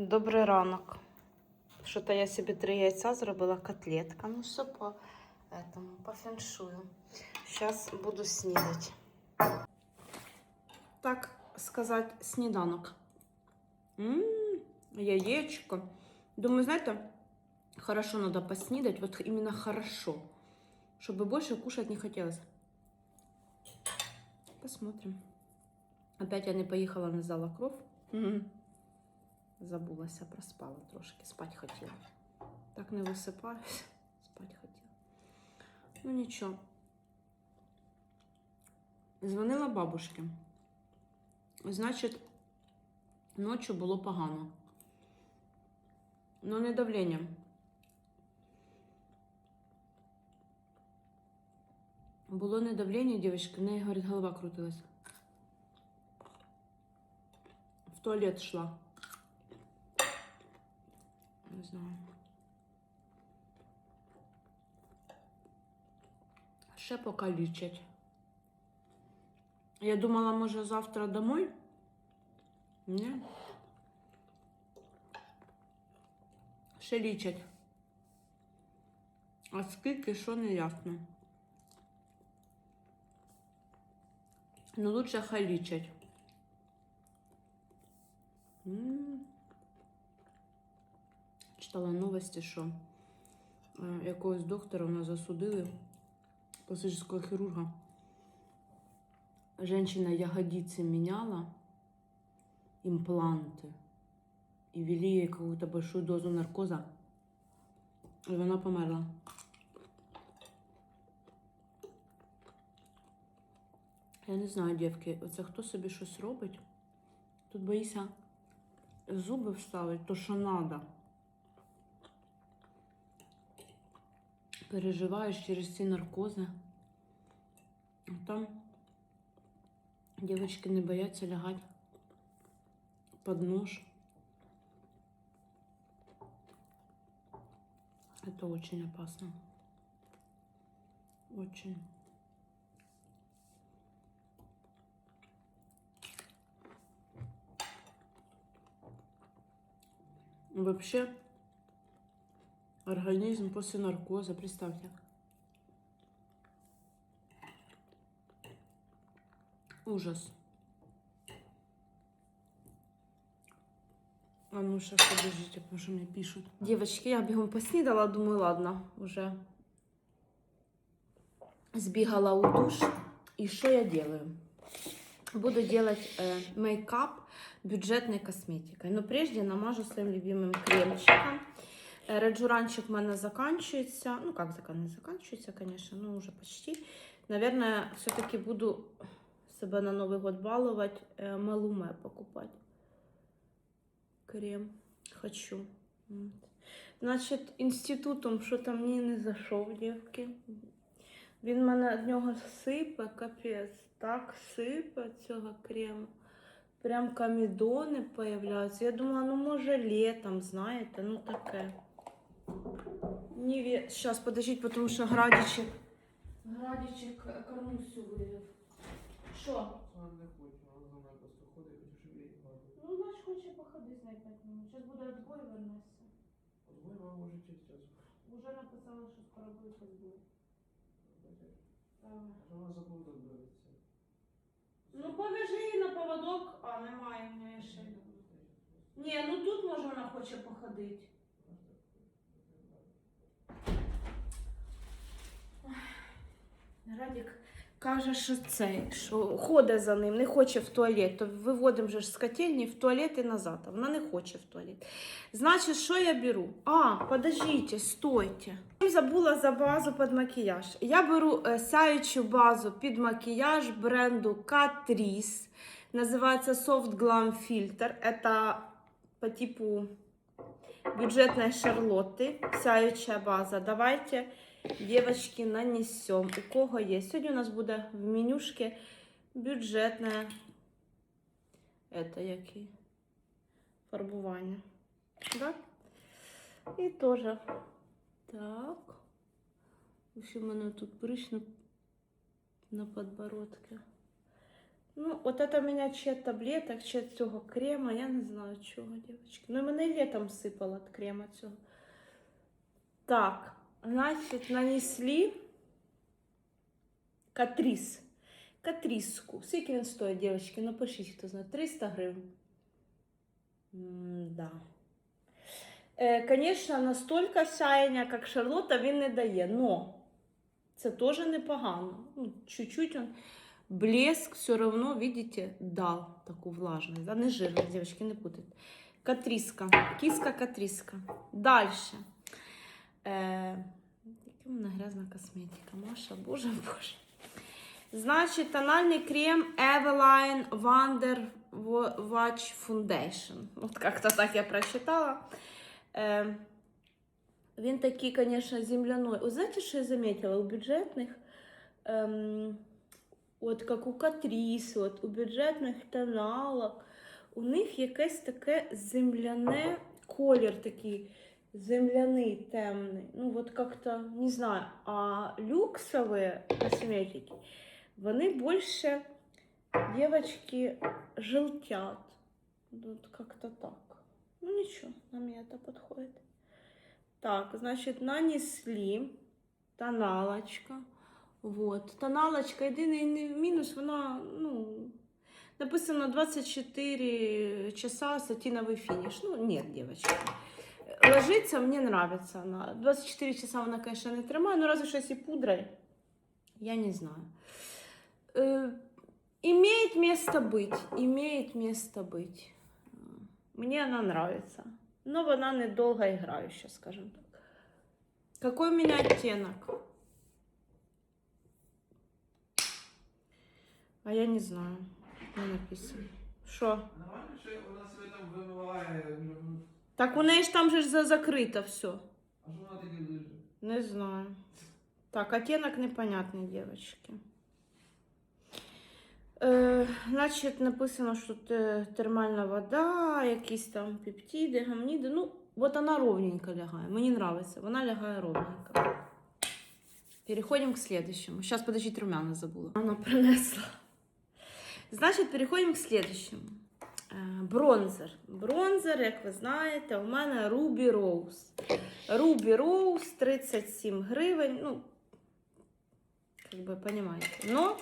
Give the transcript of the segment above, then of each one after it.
Добрий ранок. Що-то я собі три яйця зробила котлетка. Ну, все по, этому, по феншую. Зараз буду снідати. Так сказати, сніданок. М, яєчко. Думаю, знаєте, хорошо надо поснідати, вот именно хорошо. Чтобы больше кушать не хотелось. Посмотрим. Опять я не поїхала, не взяла кров. Мгм. Забулася, проспала трошки, спать хотіла. Так не висипаюся, спать хотіла. Ну нічого. Дзвонила бабушці. Значить, ночі було погано. Ну, не давлення. Було не давлення, дівчатки, в неї, говорить, голова крутилась. В туалет шла. Не знаю. Ще поки лічать. Я думала, може, завтра домой? Ні. Ще лічать. А скільки, що не ясно. Ну, лучше хай лічать. М. Читала новості, що е, якогось доктора нас засудили, пластического хирурга. Женщина ягодицы меняла, импланты, и ввели ей какую-то большую дозу наркоза, и она померла. Я не знаю, дівки, оце хто собі щось робить? Тут боїся зуби вставити, то що надо. Переживаєш через ці наркози. А там девочки не бояться лягати под нож. Это очень опасно. Очень. Вообще, организм после наркоза, представьте. Ужас. А ну сейчас подождите, потому что мне пишут. Девочки, я бегом поснідала, думаю, ладно, уже сбегала у душ. И что я делаю? Буду делать э, мейкап бюджетной косметикой. Но прежде намажу своим любимым кремчиком. Э, Реджуранчик у меня заканчивается. Ну, как закан- не заканчивается, конечно, но уже почти. Наверное, все-таки буду себе на Новый год баловать, э, Малуме покупать. Крем. Хочу. От. Значить, інститутом що там мені не зайшов, дівки. Він мене від нього сипе, капець. Так сипе цього крему. Прям камідони появляються. Я думала, ну може літом, знаєте, ну таке. Ніві... Зараз, подождіть, тому що градічик. Градічик карнусю вивів. Що? Вона не хоче, вона за мною просто ходить, хоче, щоб я її. Ну, значить, хоче походити з нею 5 минут. Зараз буде відбой вернеться. От ви вам може через час. Уже написала, що скоро буде відбой. Ага. Вона забула добавитися. Ну, повяжи її на поводок, а немає в неї ще. Ні, ну тут може вона хоче походити. Радік каже, що цей, що ходить за ним, не хоче в туалет. То виводимо же з котельні в туалет і назад. Вона не хоче в туалет. Значить, що я беру? А, подождите, стойте. Я Забула за базу під макіяж. Я беру е, сяючу базу під макіяж бренду Catrice. Називається Soft Glam Filter. Это по типу бюджетной Шарлотты. Сяючая база. Давайте Девочки, нанесем. У кого є? Сьогодні у нас буде в менюшке бюджетне это який? Фарбування. Да? І теж. Так. В общем, у мене тут прыщ на, на подбородке. Ну, от это у меня чет таблеток, чет цього крема, я не знаю чого, дівчатки. Ну, і мене й літом сипало від крема цього. Так, значить, нанесли катріс. Катріску. Скільки він стоїть, дівчатки? Ну, пишіть, хто знає. 300 гривень. М-да. Е, Конечно, настільки сяєння, як Шарлотта, він не дає, но це теж непогано. Ну, чуть-чуть он блеск все равно, видите, дал такую влажность. Да, не жирно, девочки, не путайте. Катриска, киска катриска. Дальше. Е, яка в мене грязна косметика, Маша, боже, боже. Значить, тональний крем Eveline Wonder Watch Foundation. Вот как-то так я прочитала. Е, він такий, конечно, земляной. Ви знаєте, що я заметила? У бюджетних, ем, от як у Катріс, от у бюджетних тоналок, у них якесь таке земляне колір такий земляний, темний. Ну, от как-то, не знаю, а люксові косметики, вони більше, девочки, желтят. Вот как-то так. Ну ничего, на меня это подходит. Так, значит, нанесли тоналочка. Вот. Тоналочка, єдиний не- мінус, вона, ну, написано 24 часа сатиновый финиш. Ну, нет, девочки. Ложится, мне нравится она. 24 часа вона, конечно, не тримає, ну разве що если пудрой, я не знаю. Э, имеет место быть, имеет место быть. Мне она нравится. Но она недолго играющая, скажем так. Какой у меня оттенок? А я не знаю. Не написано. Що? Нормально, що вона себе там вимиває. ну, Так у неї ж там же ж за- закрито все. А що вона таке лежить? Не знаю. Так, оттенок непонятный, девочки. Е, значить, написано, що те- термальна вода, якісь там пептиди, гамніди. Ну, от вона ровненько лягає. Мені нравится. Вона лягає ровненько. Переходимо к следующему. Сейчас, подождите, румяна забула. Вона принесла. Значить, переходимо к следующему. Е, Бронзер. Бронзер, як ви знаєте, у мене Ruby Rose. Ruby Rose 37 гривень. Ну, как бы понимаете. Но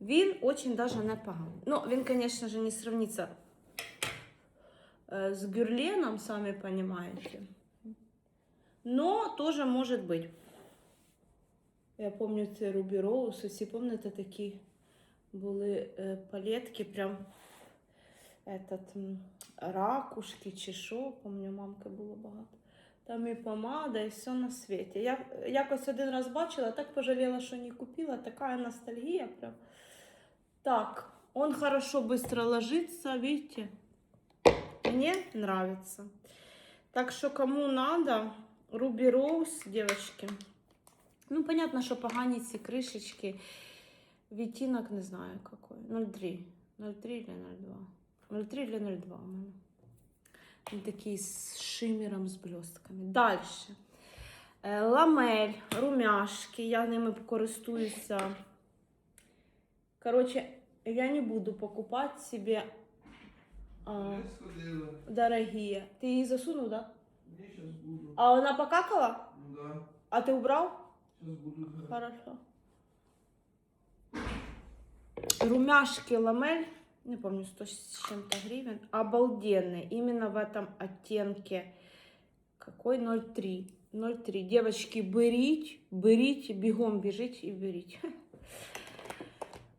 він очень даже непоганий. Ну, він, конечно же, не сравнится э, с Гюрленом, сами понимаете. Но тоже может быть. Я помню це Ruby Rose. Усі пам'ятаєте, такі були е, палетки, прям этот, ракушки чи що, помню, мамки було багато. Там і помада, і все на світі. Я якось один раз бачила, так пожаліла, що не купила. Така ностальгія прям. Так, он хорошо быстро ложится, видите? Мне нравится. Так что кому надо, Ruby Rose, девочки. Ну, понятно, что погані ці кришечки. Відтінок не знаю какой. 0,3. 0,3 или 0,2. 0,3 или 0,2 у мене. Він такий з шимером, з блістками. Дальше. Е, Ламель, румяшки. Я ними користуюся. Короче, я не буду покупать себе а, Я сходила. дорогие. Ты її засунув, да? Ні, щас буду. А вона покакала? Ну да. А ти убрав? Щас буду. Да. Хорошо. Румяшки ламель, не помню, 100 с чем-то гривен. Обалденные. Именно в этом оттенке. Какой 0,3. 0,3. Девочки, берите, берите, бегом бежите и берите.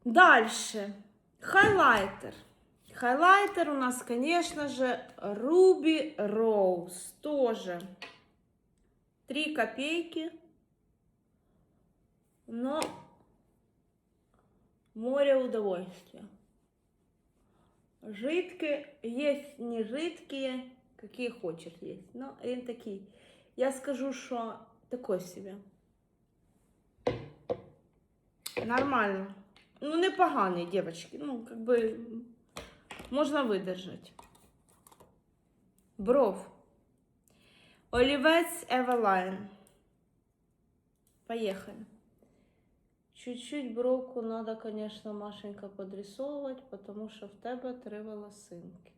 Дальше. Хайлайтер. Хайлайтер у нас, конечно же, Ruby Rose. Тоже 3 копейки. Но море удовольствия. Жидкие, есть не жидкие, какие хочешь есть. Но він такий. Я скажу, що такой себе. Нормально. Ну, непоганий, девочки. Ну, как бы можна видержати. Бров. Олівець Евелайн. Поїхали. Чуть-чуть бровку надо, конечно, Машенька, подрисовывать, потому що в тебе три волосинки.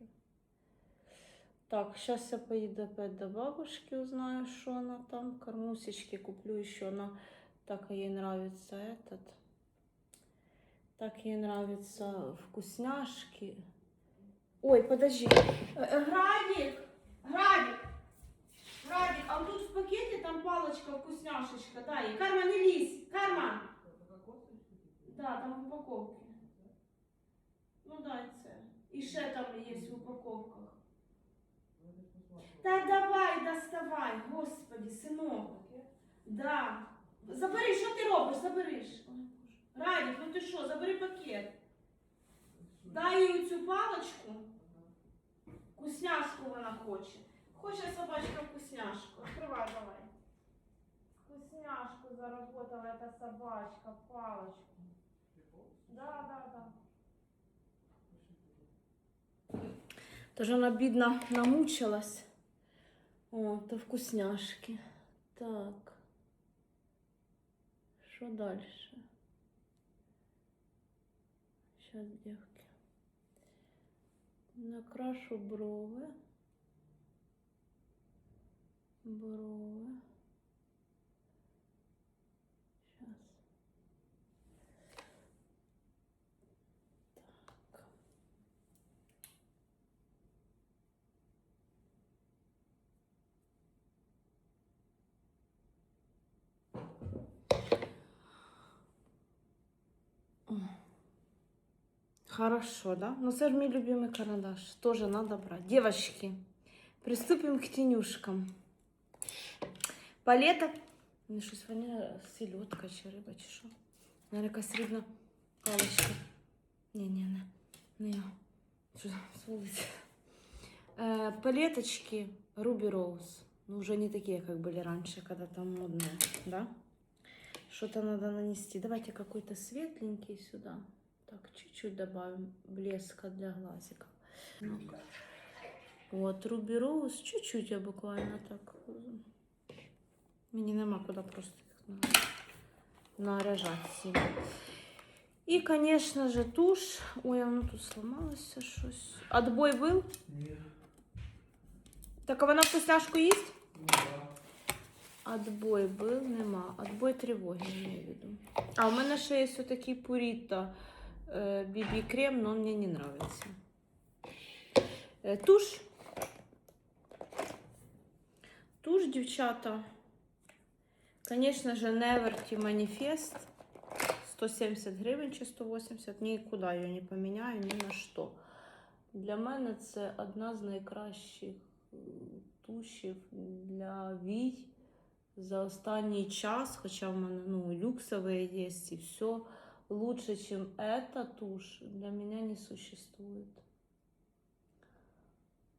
Так, сейчас я поеду опять до бабушки, узнаю, что она там. Кормусечки куплю еще. Она так ей нравится этот. Так ей нравятся вкусняшки. Ой, подожди. Э, э, Градик! Градик! Градик, а вот тут в пакете там палочка вкусняшечка. Дай. Карма, не лезь! Карма! Да, там в упаковке. Ну дай це. І ще там є в упаковках. Та давай, доставай, господи, синок. Да. Забери, що ти робиш? Забериш. Радік, ну ти що, забери пакет. Дай їй цю палочку. Вкусняшку вона хоче. Хоче собачка вкусняшку. Открывай давай. Вкусняшку заработала эта собачка, палочку. Да, да, да. Тож вона бідна намучилась. О, то вкусняшки. Так. Що далі? Сейчас, девки. Накрашу брови. Брови. Хорошо, да? Ну, это же мой любимый карандаш. Тоже надо брать. Девочки, приступим к тенюшкам. Палеток. Ну, щось вони селедка чи риба, чи що. Наверное, якась рибна паличка. Не, не, за з вулиці? Э, палеточки Ruby Rose. Ну, уже не такие, как были раньше, когда там модные, да? Что-то надо нанести. Давайте какой-то светленький сюда. Так, чуть-чуть добавим блеска для глазиков. Ну, вот, Ruby Rose, чуть-чуть я буквально так. Мені нема куди просто їх на- наряжати сильно. І, конечно же, тушь. Ой, воно тут сломалося щось. Отбой был? Ні. Так а вона вкусняшку їсть? Ну, да. Отбой был, нема. Отбой тривоги, я имею в виду. А у мене ще є такий Purito BB крем, но он мне не нравится. Е, Тушь. Тушь, дівчата. Конечно же, Neverty Manifest. 170 гривень чи 180. Нікуди я не поміняю, ні на що. Для мене це одна з найкращих тушів для вій за останній час, хоча в мене ну, люксовые є і все, лучше, чем эта тушь, для меня не существует.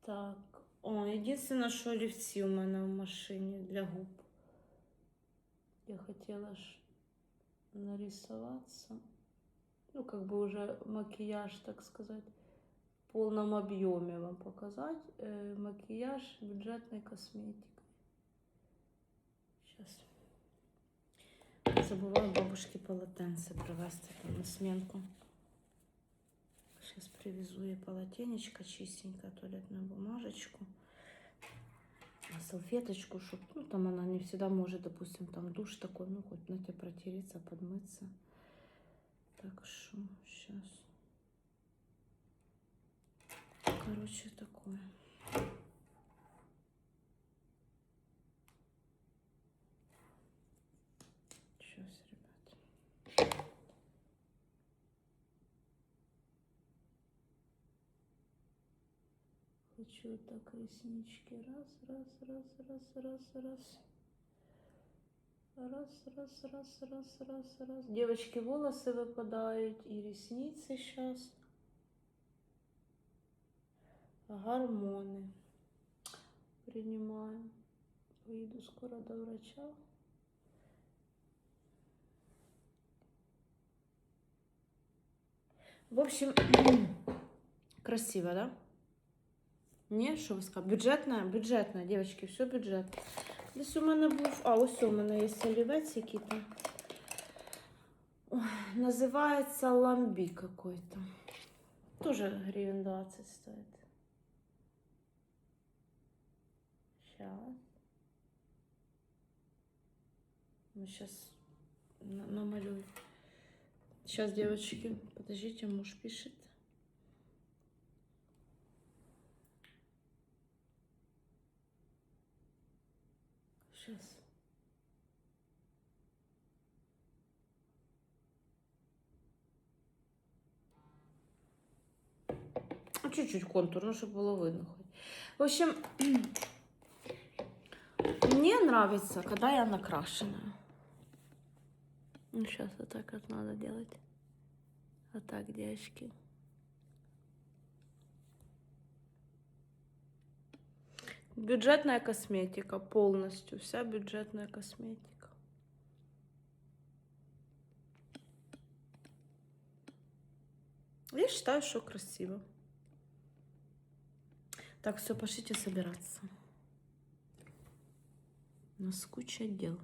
Так, о, единственное, що олівці у мене в машині для губ. Я хотела ж нарисоваться. Ну, как бы уже макияж, так сказать, в полном объеме вам показать. Э, макияж бюджетной косметикой. Сейчас. Забываю бабушке полотенце привезти на сменку. Сейчас привезу ей полотенечко чистенькое, туалетную бумажечку. а Салфеточку, чтобы, ну, там она не всегда может, допустим, там душ такой, ну, хоть на тебе протереться, подмыться. Так что, сейчас. Короче, такое. Хочу так реснички. Раз, раз, раз, раз, раз, раз. Раз, раз, раз, раз, раз, раз. Девочки, волосы выпадают и ресницы сейчас. Гормоны. Принимаю. Выйду скоро до врача. В общем, красиво, да? Не, що ви скажете? Бюджетна? Бюджетна, дівчатки, все бюджетно. Десь у мене був. А, ось у мене є олівець який там. Называется ламби какой-то. Тоже гривен 20 стоит. Сейчас. Ну, сейчас намалюю. Сейчас, девочки, подождите, муж пишет. Чуть-чуть контур, ну, чтобы было видно. В общем, мне нравится, когда я накрашенная. Ну, сейчас вот так вот надо делать. Вот так, девочки. Бюджетная косметика полностью. Вся бюджетная косметика. Я считаю, что красиво. Так, все, пошлите собираться. У нас куча дел.